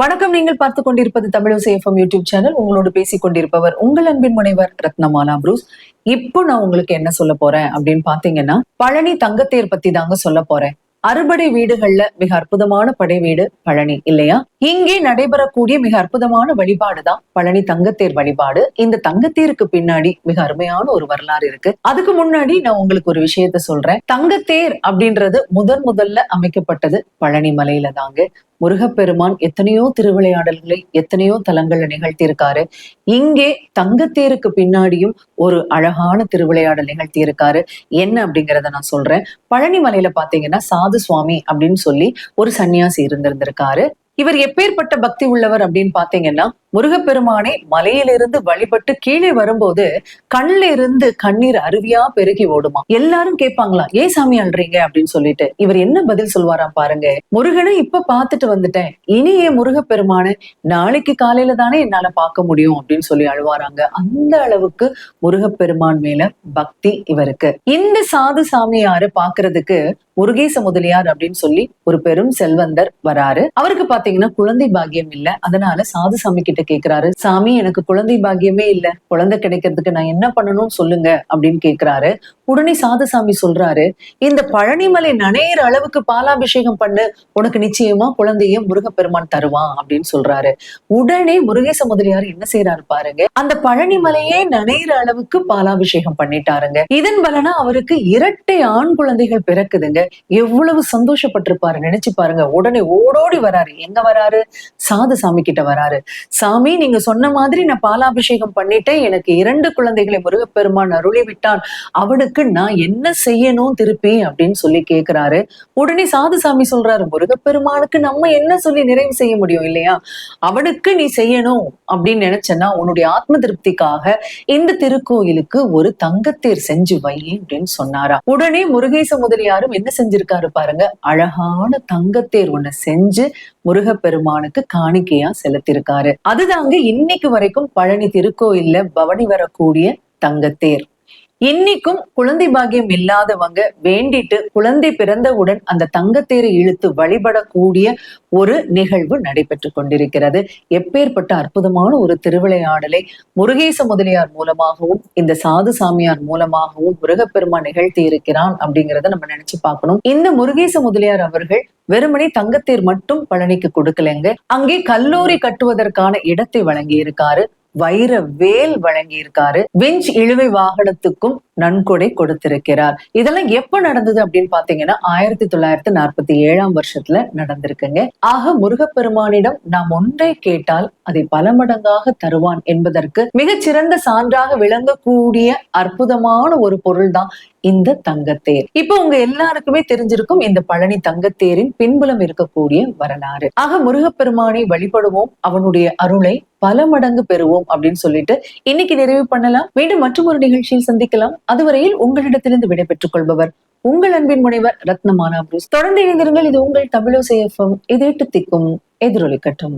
வணக்கம். நீங்கள் பார்த்து கொண்டிருப்பது தமிழசேஃபம் யூடியூப் சேனல். உங்களோடு பேசிக் கொண்டிருப்பவர் உங்கள் அன்பின் முனைவர் ரத்னமாலா புரூஸ். இப்போ நான் உங்களுக்கு என்ன சொல்ல போறேன் அப்படின்னு பாத்தீங்கன்னா பழனி தங்கத்தேர் பத்தி தாங்க சொல்ல போறேன். அறுபடை வீடுகள்ல மிக அற்புதமான படை வீடு பழனி இல்லையா? இங்கே நடைபெறக்கூடிய மிக அற்புதமான வழிபாடு தான் பழனி தங்கத்தேர் வழிபாடு. இந்த தங்கத்தேருக்கு பின்னாடி மிக அருமையான ஒரு வரலாறு இருக்கு. அதுக்கு முன்னாடி நான் உங்களுக்கு ஒரு விஷயத்த சொல்றேன். தங்கத்தேர் அப்படின்றது முதன் முதல்ல அமைக்கப்பட்டது பழனி மலையில தாங்க. முருகப்பெருமான் எத்தனையோ திருவிளையாடல்களை எத்தனையோ தலங்கள்ல நிகழ்த்தி இருக்காரு இங்கே தங்கத்தேருக்கு பின்னாடியும் ஒரு அழகான திருவிளையாடல் நிகழ்த்தி இருக்காரு என்ன அப்படிங்கிறத நான் சொல்றேன். பழனி மலையில பாத்தீங்கன்னா சாது சுவாமி அப்படின்னு சொல்லி ஒரு சன்னியாசி இருந்திருந்திருக்காரு. இவர் எப்பேற்பட்ட பக்தி உள்ளவர் அப்படின்னு பாத்தீங்கன்னா முருகப்பெருமானை மலையிலிருந்து வழிபட்டு கீழே வரும்போது கண்ணில இருந்து கண்ணீர் அருவியா பெருகி ஓடுமா? எல்லாரும் கேட்பாங்களா ஏன் சாமி அல்றீங்க அப்படின்னு சொல்லிட்டு. இவர் என்ன பதில் சொல்வாராம் பாருங்க. முருகனை இப்ப பாத்துட்டு வந்துட்டேன். இனி ஏன் முருகப்பெருமானை நாளைக்கு காலையில தானே என்னால பார்க்க முடியும் அப்படின்னு சொல்லி அழுவாராங்க. அந்த அளவுக்கு முருகப்பெருமான் மேல பக்தி இவருக்கு. இந்த சாது சாமியாரு பாக்குறதுக்கு முருகேச முதலியார் அப்படின்னு சொல்லி ஒரு பெரும் செல்வந்தர் வராரு. அவருக்கு பாத்தீங்கன்னா குழந்தை பாக்கியம் இல்ல. அதனால சாது சாமி கிட்ட கேக்குறாரு. சாமி எனக்கு குழந்தை பாக்கியமே இல்ல. குழந்தை கிடைக்கிறதுக்கு நான் என்ன பண்ணணும்னு சொல்லுங்க அப்படின்னு கேக்குறாரு. உடனே சாதுசாமி சொல்றாரு இந்த பழனிமலை நனையிற அளவுக்கு பாலாபிஷேகம் பண்ணு உனக்கு நிச்சயமா குழந்தைய முருகப்பெருமான் தருவான் அப்படின்னு சொல்றாரு. உடனே முருகேச முதலியார் என்ன செய்யறாரு பாருங்க அந்த பழனிமலையே நனையிற அளவுக்கு பாலாபிஷேகம் பண்ணிட்டாருங்க. இதன் பலனா அவருக்கு இரட்டை ஆண் குழந்தைகள் பிறக்குதுங்க. எவ்வளவு சந்தோஷப்பட்டிருப்பாரு நினைச்சு பாருங்க. உடனே ஓடோடி வராரு. எங்க வராரு? சாது சாமி கிட்ட வராரு. சாமி நீங்க சொன்ன மாதிரி நான் பாலாபிஷேகம் பண்ணிட்டேன். எனக்கு இரண்டு குழந்தைகளை முருகப்பெருமான் அருளி விட்டான் அவனுக்கு நான் என்ன செய்யணும் திருப்பி அப்படின்னு சொல்லி கேக்குறாரு. உடனே சாதுசாமி சொல்றாரு முருகப்பெருமானுக்கு நம்ம என்ன சொல்லி நிறைவு செய்ய முடியும் இல்லையா? அவனுக்கு நீ செய்யணும் அப்படின்னு நினைச்சனா உன்னுடைய ஆத்ம திருப்திக்காக இந்த திருக்கோயிலுக்கு ஒரு தங்கத்தேர் செஞ்சு வை அப்படின்னு சொன்னாரா. உடனே முருகேச முதலியாரும் என்ன செஞ்சிருக்காரு பாருங்க அழகான தங்கத்தேர் ஒண்ணு செஞ்சு முருகப்பெருமானுக்கு காணிக்கையா செலுத்திருக்காரு. அதுதாங்க இன்னைக்கு வரைக்கும் பழனி திருக்கோயில்ல பவனி வரக்கூடிய தங்கத்தேர். இன்னைக்கும் குழந்தை பாக்கியம் இல்லாதவங்க வேண்டிட்டு குழந்தை பிறந்தவுடன் அந்த தங்கத்தேரை இழுத்து வழிபடக்கூடிய ஒரு நிகழ்வு நடைபெற்று கொண்டிருக்கிறது. எப்பேற்பட்ட அற்புதமான ஒரு திருவிளையாடலை முருகேச முதலியார் மூலமாகவும் இந்த சாது சாமியார் மூலமாகவும் முருகப்பெருமான் நிகழ்த்தி இருக்கிறான் அப்படிங்கிறத நம்ம நினைச்சு பார்க்கணும். இந்த முருகேச முதலியார் அவர்கள் வெறுமனே தங்கத்தேர் மட்டும் பழனிக்கு கொடுக்கலைங்க. அங்கே கல்லூரி கட்டுவதற்கான இடத்தை வழங்கி இருக்காரு வைர வேல் வழங்கி இருக்காரு விஞ்ச் இழுவை வாகனத்துக்கும் நன்கொடை கொடுத்திருக்கிறார். இதெல்லாம் எப்ப நடந்தது அப்படின்னு பாத்தீங்கன்னா ஆயிரத்தி தொள்ளாயிரத்தி நாற்பத்தி ஏழாம் வருஷத்துல நடந்திருக்குங்க. ஆக முருகப்பெருமானிடம் நாம் ஒன்றை கேட்டால் அதை பல மடங்காக தருவான் என்பதற்கு மிகச்சிறந்த சான்றாக விளங்கக்கூடிய அற்புதமான ஒரு பொருள் தான் இந்த தங்கத்தேர். இப்ப உங்க எல்லாருக்குமே தெரிஞ்சிருக்கும் இந்த பழனி தங்கத்தேரின் பின்புலம் இருக்கக்கூடிய வரலாறு. ஆக முருகப்பெருமானை வழிபடுவோம். அவனுடைய அருளை பல மடங்கு பெறுவோம் அப்படின்னு சொல்லிட்டு இன்னைக்கு நிறைவு பண்ணலாம். மீண்டும் மற்றும் ஒரு நிகழ்ச்சியில் சந்திக்கலாம். அதுவரையில் உங்களிடத்திலிருந்து விடைபெற்றுக் கொள்பவர் உங்கள் அன்பின் முனைவர் ரத்னமானா புரூஸ். தொடர்ந்து இணைந்திருங்கள். இது உங்கள் தமிழோசை எஃப்எம் இது திக்கும் எதிரொலிக்கட்டும்